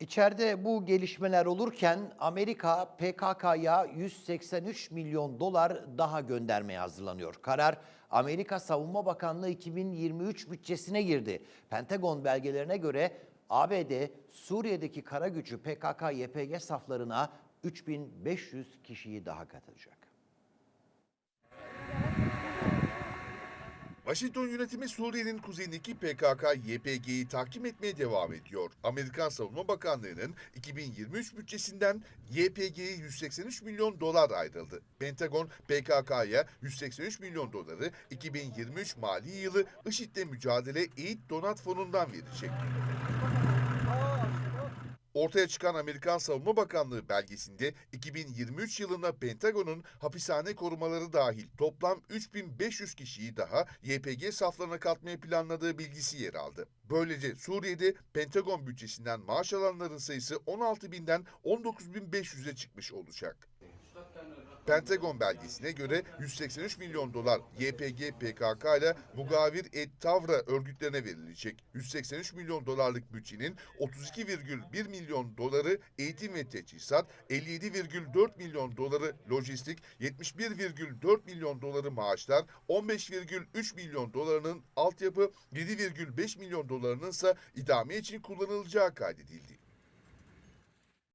İçeride bu gelişmeler olurken Amerika PKK'ya 183 milyon dolar daha göndermeye hazırlanıyor. Karar Amerika Savunma Bakanlığı 2023 bütçesine girdi. Pentagon belgelerine göre ABD Suriye'deki kara gücü PKK-YPG saflarına 3500 kişiyi daha katacak. Washington yönetimi Suriye'nin kuzeyindeki PKK-YPG'yi tahkim etmeye devam ediyor. Amerikan Savunma Bakanlığı'nın 2023 bütçesinden YPG'ye 183 milyon dolar ayrıldı. Pentagon PKK'ya 183 milyon doları 2023 mali yılı IŞİD'le mücadele Eğit Donat Fonu'ndan verecek. Ortaya çıkan Amerikan Savunma Bakanlığı belgesinde 2023 yılında Pentagon'un hapishane korumaları dahil toplam 3500 kişiyi daha YPG saflarına katmayı planladığı bilgisi yer aldı. Böylece Suriye'de Pentagon bütçesinden maaş alanların sayısı 16 binden 19.500'e çıkmış olacak. Pentagon belgesine göre 183 milyon dolar YPG PKK ile Mugavir et Tavra örgütlerine verilecek. 183 milyon dolarlık bütçenin 32,1 milyon doları eğitim ve teçhizat, 57,4 milyon doları lojistik, 71,4 milyon doları maaşlar, 15,3 milyon dolarının altyapı, 7,5 milyon dolarının ise idame için kullanılacağı kaydedildi.